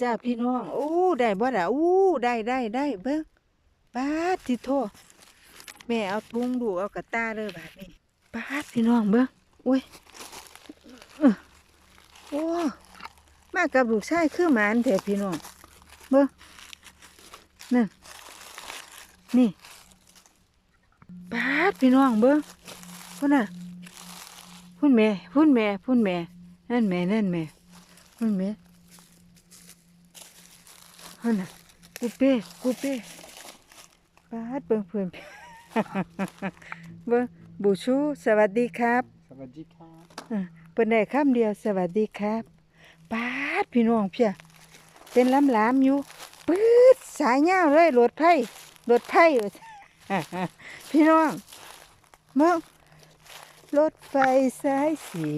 จ้าพี่น้องโอ้ได้บ่ล่ะอู้ได้ได้ได้เบิ่งบาดที่โทแม่เอาทุงดูเอากระตาเลยบาดนี้บาดพี่น้องเบิ่งอุ้ยเออโอ้มากับลูกชายคือหมานแท้พี่น้องเบิ่งนั่นนี่บาดพี่น้องเบิ่งพุ่นน่ะพุ่นแม่พุ่นแม่พุ่นแม่นั่นแม่นั่นแม่พุ่นแม่ ฮะน่ะกูเป้กูเป้ปาดเบิ่งเพื่อนเบิ่งบูชู สวัสดีครับสวัสดีครับเออเปิ้นได้คำเดียวสวัสดีครับปาดพี่น้องเพียเป็นล้ำลามๆอยู่ปื๊ดสายยาวเลยรถไผ่รถไผ่พี่น้องเบิ่งรถไฟสายสี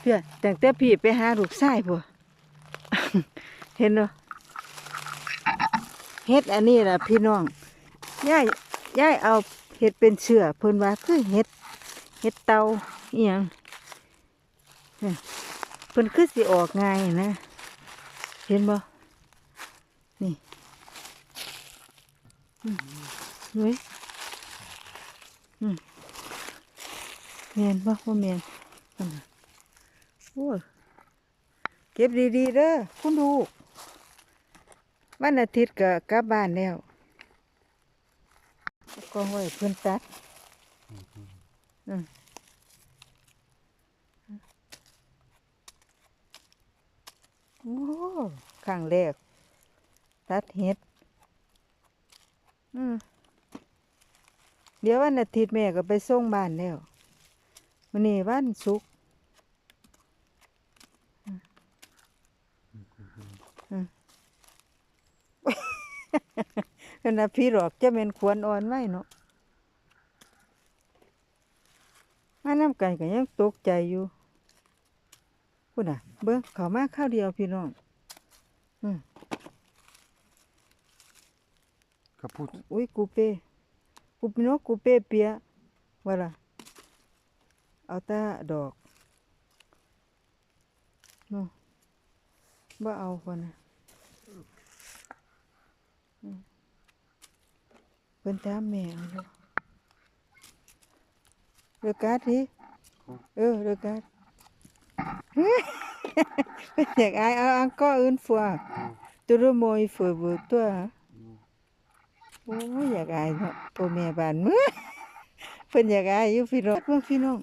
เพียตั้งแต่พี่ไปหาลูกชายพุ่นเห็นเนาะ เฮ็ดอันนี้ล่ะพี่น้องย่ายย่ายเอาเฮ็ดเป็นเชือเพิ่นว่าคือเฮ็ดเฮ็ดเตาอียงเนี่ยเพิ่นคือสิออกง่ายนะ เห็นบ่นี่เฮ้ยอืมแม่นบ่บ่แม่นนั่นน่ะโอ้เก็บดีๆเด้อคุณดู วันอาทิตย์ก็กลับบ้านแล้วก็ไว้เพื่อนตัดอืมโอ้ข้างแรก ตัดเห็ดอืมเดี๋ยววันอาทิตย์แม่ก็ไปส่งบ้านแล้ววันนี้วันศุกร์อืมอืม ขณะพี่หลอกจะเป็นควรอ่อนไว้เนาะมาน้ำกันก็ยังตกใจอยู่พูดน่ะ เบิ้งเขามาข้าวเดียวพี่น้องอืม kaputt. อุ้ยกูเป้กูพี่น้องกูเป้เปียว่าล่ะเอาแตาดอกเนาะบ่เอาคนน่ะอืม เพิ่นตามแม่เอาเนาะเลือกการ์ดดิเออเลือกการ์ดอยากอายเอาอังก็อื่นฟัวตัวรโมยฝือตัวโอ้ยอยากอายเนาะพ่อแม่บ้านมือเพิ่นอยากอายอยู่พี่น้องเบิ่งพี่น้อง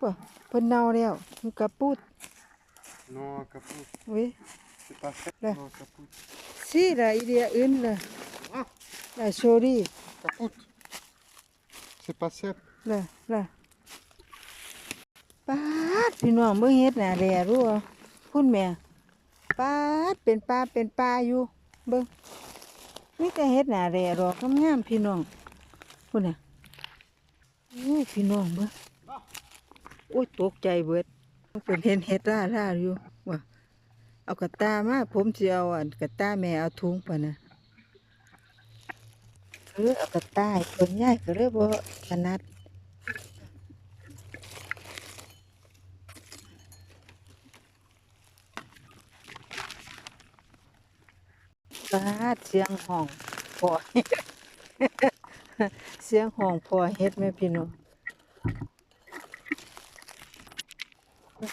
ป่ะเพิ่นเน่าแล้วมันกระปุด Non, kaputt. เว้ย C'est pas fait. Là. Non, kaputt. สิละอีเดีย อื่นละละโชรี่ Kaputt. C'est pas sec. ละละปาดพี่น้องเบิ่งเฮ็ดน่ะแลรู้บ่พุ่นแม่ปาดเป็นปลาเป็นปลาอยู่เบิ่งมีแต่เฮ็ดน่ะแลดอกงามๆพี่น้องพุ่นน่ะโอ้ยพี่น้องเบิ่งโอ้ยตกใจเบิดเป็นเห็นเห็ดร่าร่าอยู่ว่าเอากระตามาผมสิเอาอันกระตาแม่เอาถุงปะนะ เออเอากระตาให้เพิ่นย่ายก็เลยบ่ถนัดบาดเสียงห้องพอเสียงห้องพอเฮ็ดแม่พี่น้อง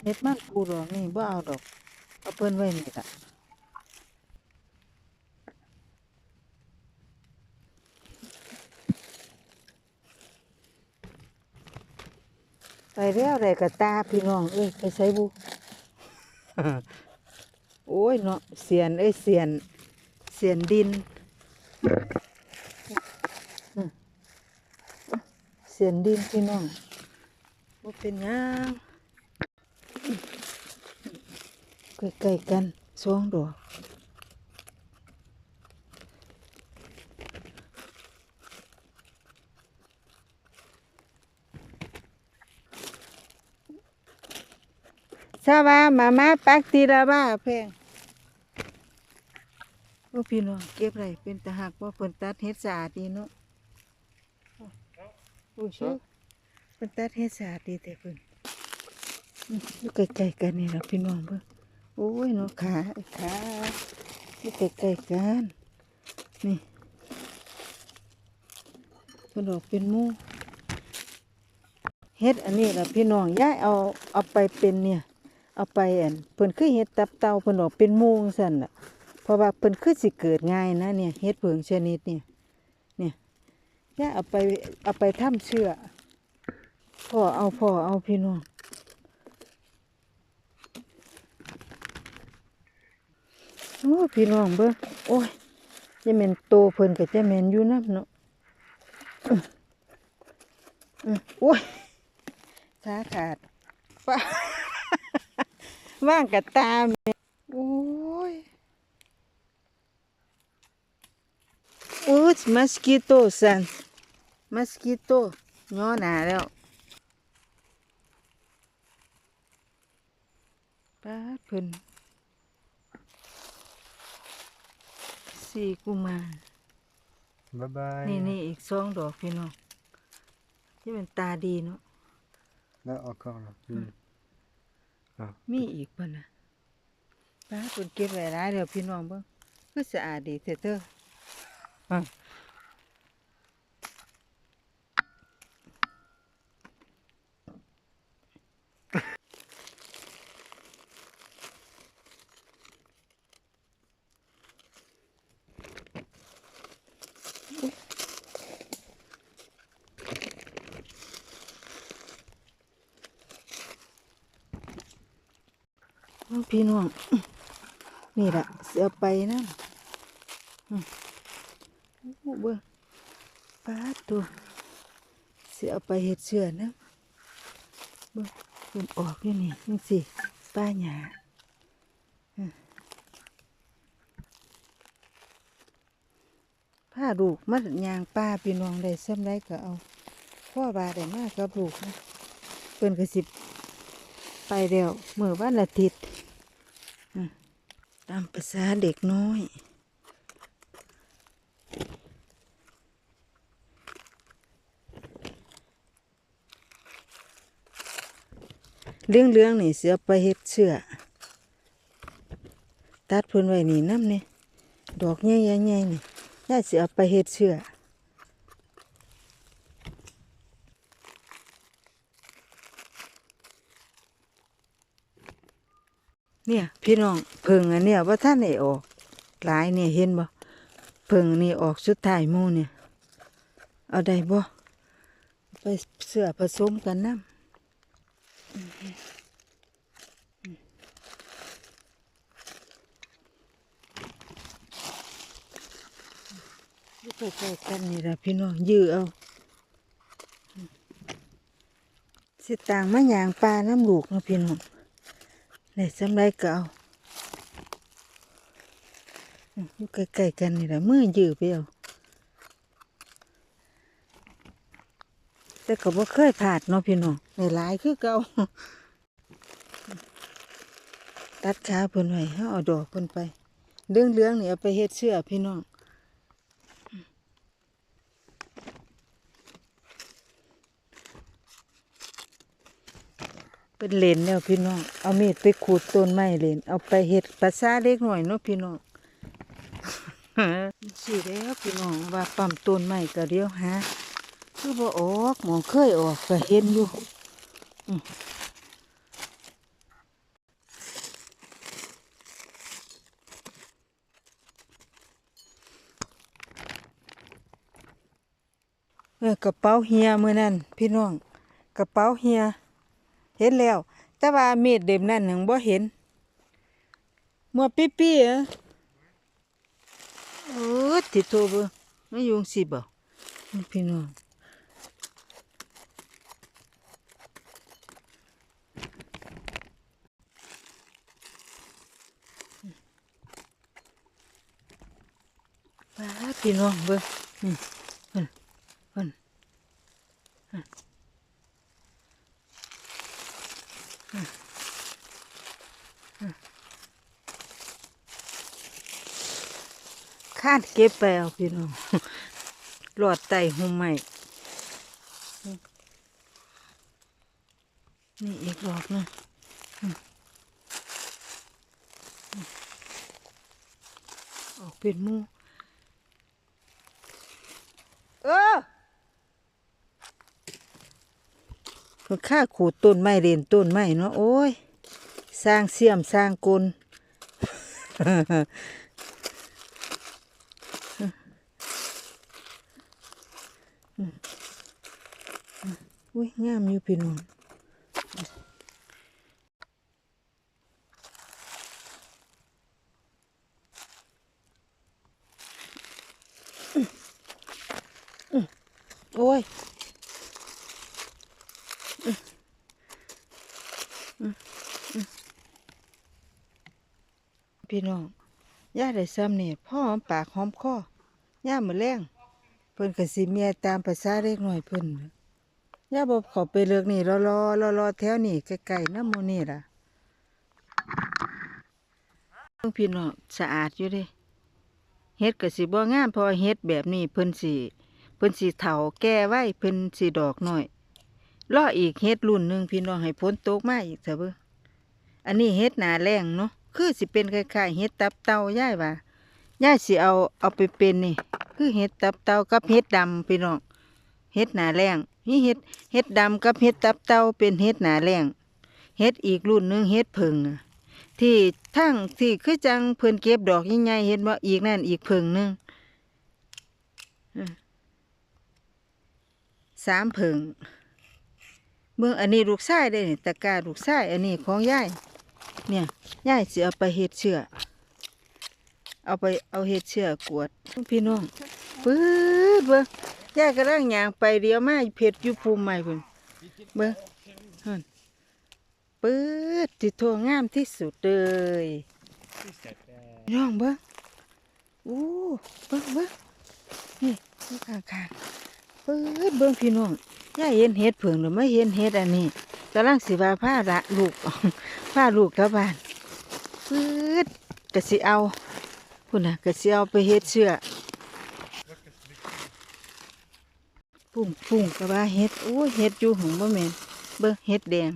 เฮ็ดมันปูดอกนี่บ่เอาดอกเอาเพิ่นไว้นี่ล่ะ ไปแล้วได้กระตาพี่น้องเอ้ยไปใส่บุโอ้ยเนาะเสียนเอ้ยเสียนเสียนดิน เสียนดินพี่น้องบ่เป็นหยังใกล้ๆกันสองดอก ซาว่ามามาปักตีละบ้าแพงโอ้พี่น้องเก็บไรเป็นตะหักว่าเพิ่นตัดเฮ็ดสะอาดดีเนาะโอ้ชื่อเพิ่นตัดเฮ็ดสะอาดดีแต่เพิ่นอืมอยู่ใกล้ๆกันนี่ล่ะพี่น้องเบิ่งโอ้โอ้ยเนาะขาขานี่ใกล้ๆกันนี่กระดอกเป็นหมูเฮ็ดอันนี้ล่ะพี่น้องย้ายเอาเอาไปเป็นเนี่ย เอาไปอันเพิ่นคือเฮ็ดตับเต่าเพิ่นออกเป็นมูงซั่นล่ะเพราะว่าเพิ่นคือสิเกิดง่ายนะเนี่ยเฮ็ดเผิงชนิดเนี่ยเนี่ยย้าเอาไปเอาไปทำเชื่อพ่อเอาพ่อเอาพี่น้องโอ้พี่น้องเบิ่งโอ้ยจะแม่นโตเพิ่นก็จะแม่นอยู่นำเนาะอื้ออื้อโอ้ยขาขาดฟ้า ว่างกับตาแม่โอ้ย โอ้ยมัสกิโตสันมัสกิโตย่อหนาแล้วป้าดเพิ่นสี่กุมาร Bye bye. นี่นี่อีกสองดอกพี่น้องที่เป็นตาดีเนาะ Là encore là. Hmm. Ah. มีอีกป่ะนะป้าคนเก็บไว้ร้ายเดี๋ยวพี่น้องเบิ่งคือสะอาดดีเถอะเด้อ พี่น้อง นี่แหละเสียไปนะอืมโอ้เบิ่งป้าดตัวเสียไปเห็ดเชือนะเบิ่งเพิ่นออกอยู่นี่นี่สิป้าหยาผ้าลูกมัดยางป้าพี่น้องได้ซ้ำได้ก็เอาพ่อบาได้มากกับลูกนะเพิ่นก็สิบ ไปเดียวเมื่อวันอาทิตย์ตามภาษาเด็กน้อยเรื่องเรื่องนี่เสือไปเฮ็ดเสื้อตัดพิ่นไว้นี่น้ำนี่ดอกใหญ่ๆๆนี่ย่าสิเอไปเฮ็ดเสื้อ เนี่ยพี่น้องเพิ่งอันเนี้ยว่าท่านได้ออกหลายเนี่ยเห็นบ่เพิ่งนี่ออกสุดท้ายมู่เนี่ย เอาได้บ่ไปเสือผสมกันน้ำอยู่ใกล้ๆกันนี่ละพี่น้องยื้อเอาสิต่างมะยางปลาน้ำลูกนะพี่น้อง ได้สำไรก็เอาอยู่ใกล้ๆกันนี่แหละมือยื้อไปเอาแต่ก็บ่เคยผ่าดเนาะพี่น้องในหลายคือเก่าตัดขาเพิ่นไว้เฮาเอาดอกเพิ่นไปเรื่องเรื่องนี่เอาไปเฮ็ดเสื้อพี่น้อง เป็นเลนแล้วพี่น้อง เอามีดไปขูดต้นไม้เลนเอาไปเฮ็ดภาษาเล็กหน่อยเนาะพี่น้องสิแล้วพี่น้องว่าปั๊มต้นไม้ก็เดียวหาคือบ่ออกหมองเคยออกก็เห็นอยู่เออกระเป๋าเฮียมื้อนั้นพี่น้อง กระเป๋าเฮีย เห็นแล้ว แต่ว่ามีดเด็มนั่นหนึ่งบ่เห็นมัวปี้ปี้เหรอเออติดโทเบอไม่ยุงสิบ่พี่น้องป้าพี่น้องเบิ่ง คาดเก็บไปเอาพี่น้องหลอดไตหุ่มใหม่นี่อีกหลอดนะออกเป็นมู ค่าขูดต้นไม้เรียนต้นไม้เนาะโอ้ย สร้างเสียมสร้างกลอุ้ยงามอยู่พี่น้องโอ้ยพี่น้องย่า ได้ซ้ำนี่พ่อหอมปากหอมคอย่ามือแรงเพิ่นก็สิเมียตามภาษาเล็กหน้อยเพิ่นย่าบอกขาไปเลือกนี่รอรอรอรอแถวนี่ใกล้ๆน้ำมูนี่ล่ะเพิ่งพี่น้องสะอาดอยู่เด้เฮ็ดก็สิบ่งามพอเฮ็ดแบบนี้เพิ่นสิเพิ่นสิเฒ่าแก่ไว้เพิ่นสิดอกหน้อยรออีกเฮ็ดรุ่นหนึ่งพี่น้องให้พ้นตกมาอีกเถอะเบิ่งอันนี้เฮ็ดหนาแรงเนาะ คือสิเป็นคล้ายๆเฮ็ดตับเต่าย่ายว่าย่ายสิเอาเอาไปเป็นนี่ คือเฮ็ดตับเต่ากับเฮ็ดดำพี่น้องเฮ็ดหนาแรงนี่เฮ็ดเฮ็ดดำกับเฮ็ดตับเต่าเป็นเฮ็ดหนาแรงเฮ็ดอีกรุ่นหนึงเฮ็ดเพิงที่ทั้งที่คือจังเพิ่นเก็บดอกใหญ่ๆเห็นบ่าอีกนั่นอีกเพิงหนึงสามเพิงเบิ่งอันนี้ลูกชายได้นี่ตะกร้าลูกชายอันนี้ของยาย เนี่ยยายสิเอาไปเฮ็ดเชื้อเอาไปเอาเฮ็ดเชื้อกวดพี่น้องปื๊ดเบิ่งย่ายกำลังย่างไปเดียวมาเพชรยู่ภูมิใหม่พุ่นเบิ่งหั่นปื๊ดติโทงามที่สุดเลยน้องเบิ่งอู้เบิ่งเบิ่งนี่ข้างข้างๆปื๊ดเบิ่งพี่น้องย่ายเห็นเห็ดเผิงหรือไม่เห็นเห็ดอันนี้ กำลังสิว่าผ้าละลูกผ้าลูกกลับบ้านปื๊ดกะสิเอาพุ่นน่ะกระสิเอาไปเฮ็ดเสื้อปุ่งปุ่งก็ว่าเฮ็ดโอ้เฮ็ดอยู่หงบ่แม่นเบิ่งเฮ็ดแดง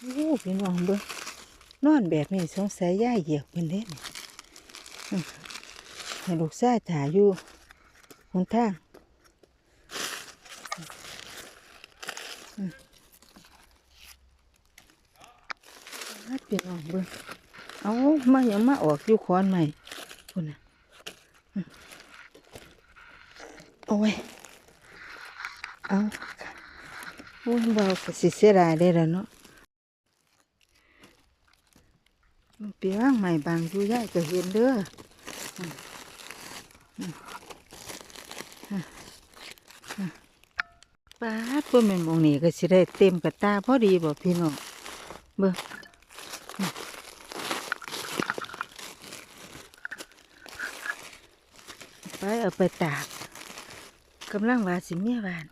โอ้พี่น้องเบิ่งนอนแบบนี้สงสัยย่าเหยียบเพิ่นเด้นี่อื้อให้ลูกชายถ่ายอยู่หนทางอื้อฮัด พี่น้องเบิ่งเอามายังมาออกอยู่คอนใหม่พุ่นน่ะโอ้ยเอาโอ้ยเบาก็สิเสียดายได้แล้วเนาะเปียงใหม่บางอยู่ย่ายก็เห็นเด้ออืมอืมอืมอืมป้าดเพิ่นแม่นมองนี้ก็สิได้เต็มกระตาพอดีบ่พี่น้องเบิ่งอืม ไปเอาไปตากกำลังว่าสิเมียบาน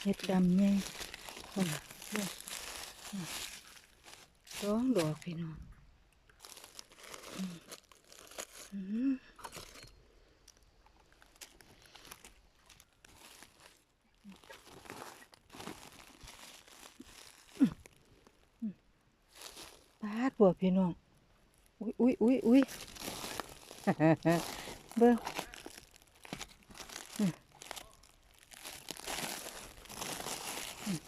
เห็ดดำไงคนน่ะเนี่ยอืมสองดอกพี่น้องปาดบัวพี่น้อง อุ้ยอุ้ยอุ้ยอุ้ยเบิ่งอืมอืม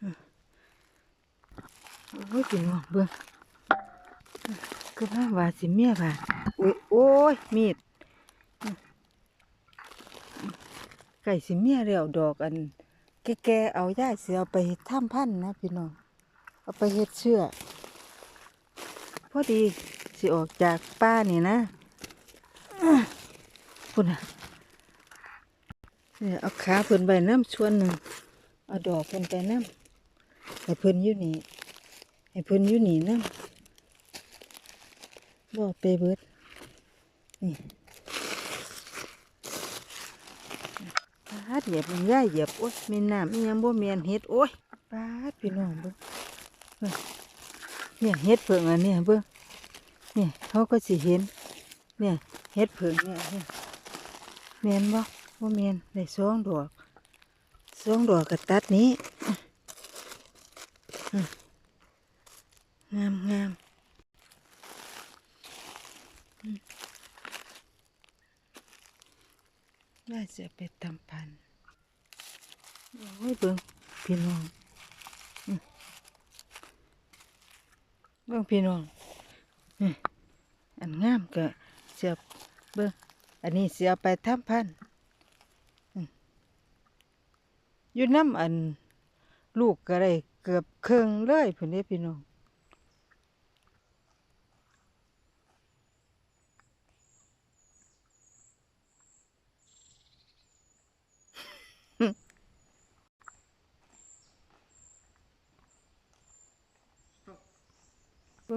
อืมโอ้ยพี่น้องเบิ่งก็ว่าว่าสิเมียบาดอุ้ยโอ้ยมีดอืมอืม ไก่สิเมียแล้วดอกอัน แกๆเอาย่าเสือเอาไปทำพันธุ์นะพี่น้อง เอาไปเฮ็ดเชือกพอดีสิออกจากป้านี่นะอื้อพุ่นน่ะเนี่ยเอาขาเพิ่นใบน้ำชวนหนึ่งเอาดอกเพิ่นไปน้ำให้เพิ่นอยู่นี่ให้เพิ่นอยู่นี่น้ำบอกไปเบิดนี่ ปาดเหยียบมันย่ายเหยียบโอ้ยมีน้ำมียังบ่เมียนเฮ็ดโอ้ยปาดพี่น้องเบิ่งเนี่ยเฮ็ดเผิงอันนี้เบิ่งเนี่ยเขาก็สิเห็น เนี่ยเฮ็ดเผิงเนี่ยเนี่ยแม่นบ่บ่ม่นได้สองดอกสองดอกก็ตัดนี้งามงามอืมน่า จะไปทำพันธุ์โอ้ยเบิ่งพี่น้องอืมเบิ่งพี่น้องอืมอันงามก็เสียบเบิ่งอันนี้เสียไปทำพันธุ์อืมอยู่น้ำอันลูกก็ได้เกือบครึ่งเลยเพิ่นเด้พี่น้อง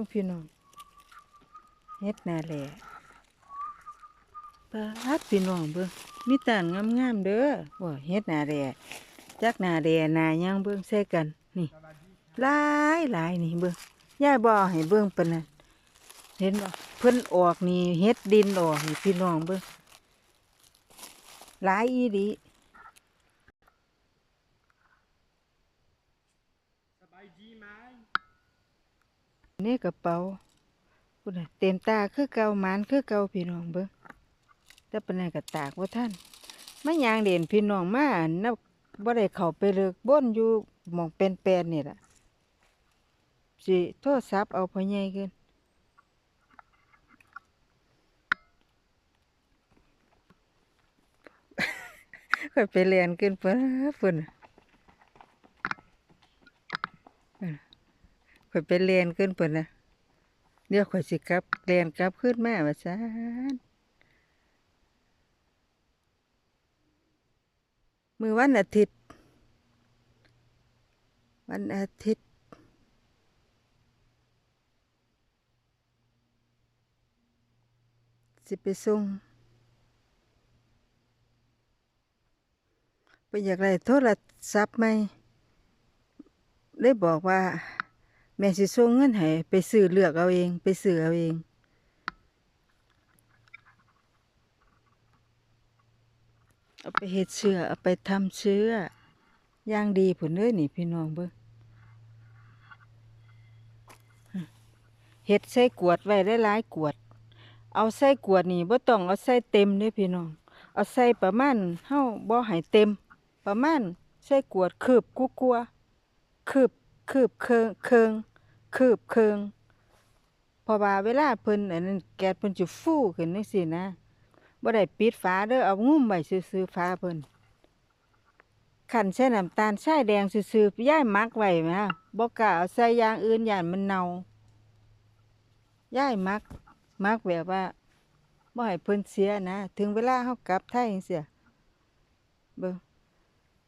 งพี่น้องเฮ็ดนาแหล่ปาดพี่น้องเบิ่งมีตานงามๆเด้อว่าเฮ็ดนาแหล่จักนาแหล่นาหยังเบิ่งใส่กันนี่หลายหลายนี่เบิ่งยายบ่ให้เบิ่งปานนั้นเห็นบ่เพิ่นออกนี่เฮ็ดดินออกนี่พี่น้องเบิ่งหลายอีห ลีนี่กระเป๋าพุ่นน่ะเต็มตาคือเก่าหมานคือเก่าพี่น้องเบิ่งแต่ปานนั้นก็ตากบ่ทันมายางเด่นพี่น้องมานับบ่ได้เข้าไปเลิกบ่นอยู่หม่องเป็นแปลนนี่ล่ะสิโทรศัพท์เอาพ่อใหญ่กินค่อยไปเรียนขึ้นเพิ่นเพิ่นน่ะเออ ค่อยไปเรียนขึ้นเพิ่นนะเดี๋ยวค่อยสิกลับเรียนกลับขึ้นมาว่าซั่นมือวันอาทิตย์ วันอาทิตย์สิไปส่งไปอยากได้โทรศัพท์ไหมได้บอกว่า แม่สิส่งเงินให้ไปซื้อเลือกเอาเอง ไปซื้อเอาเอง เอาไปเฮ็ดเสื้อเอาไปทำเสื้อย่างดีผุนเลยนี่พี่น้องเบิ่งเฮ็ดใส่กวดไว้ได้หลายกวด เอาใส่กวดนี่บ่ต้องเอาใส่เต็มเด้พี่น้อง เอาใส่ประมาณเฮาบ่ให้เต็ม ประมาณใส่กวดคืบกูกลัวๆคืบคืบเคิงเคิง คืบเคิงเพราะว่าเวลาเพิ่นอันนั้นแก๊สเพิ่นจะฟูขึ้นจังซี่นะบ่ได้ปิดฝาเด้อเอางุ้มไว้ซื่อๆฝาเพิ่นขันใส่น้ำตาลทรายแดงซื่อๆย้ายมักไว้แหมบ่กล้าเอาใส่อย่างอื่นย่านมันเน่าย้ายมักมักแบบว่าบ่ให้เพิ่นเสียนะ ถึงเวลาเฮากลับไทยจังซี่เบิ่ง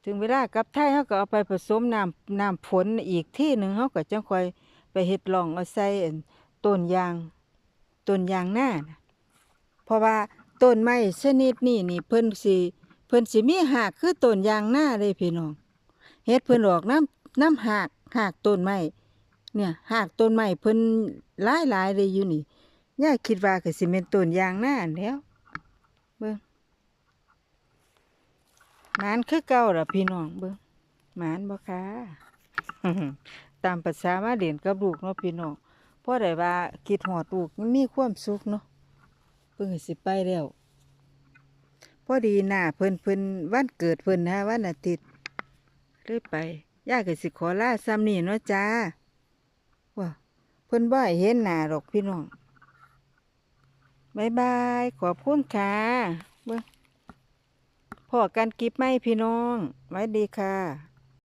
ถึงเวลากลับไทยเขาก็เอาไปผสมน้ำน้ำฝนอีกที่หนึ่งเขาก็จังค่อย ไปเฮ็ดหลองเอาใส่ต้นยางต้นยางหน้านะเพราะว่าต้นไม้ชนิดนี้นี่เพิ่นสิเพิ่นสิมีหากคือต้นยางหน้าเลยพี่น้องเฮ็ดเพิ่นออกน้ำน้ำหากหากต้นไม้เนี่ยหากต้นไม้เพิ่นหลายหลายๆเลยอยู่นี่ย่าคิดว่าก็สิเป็นต้นยางหน้าแล้วเบิ่งหมานคือเก่าล่ะพี่น้องเบิ่งหมานบ่คะ ตามภาษามาเด่นกับลูกเนาะพี่น้องเพราะได้ว่าคิดฮอดลูกมันมีความสุขเนาะเพิ่นสิไปแล้วพอดีหน้าเพิ่นเพิ่นวันเกิดเพิ่นนะวันอาทิตย์เลยไปย่าก็สิขอลาซ้ำนี่เนาะจ้าว่าเพิ่นบ่ให้เห็นหน้าหรอกพี่น้องบายบายขอบคุณค่ะเบิ่งพอกันกิบไหมพี่น้องไว้ดีค่ะ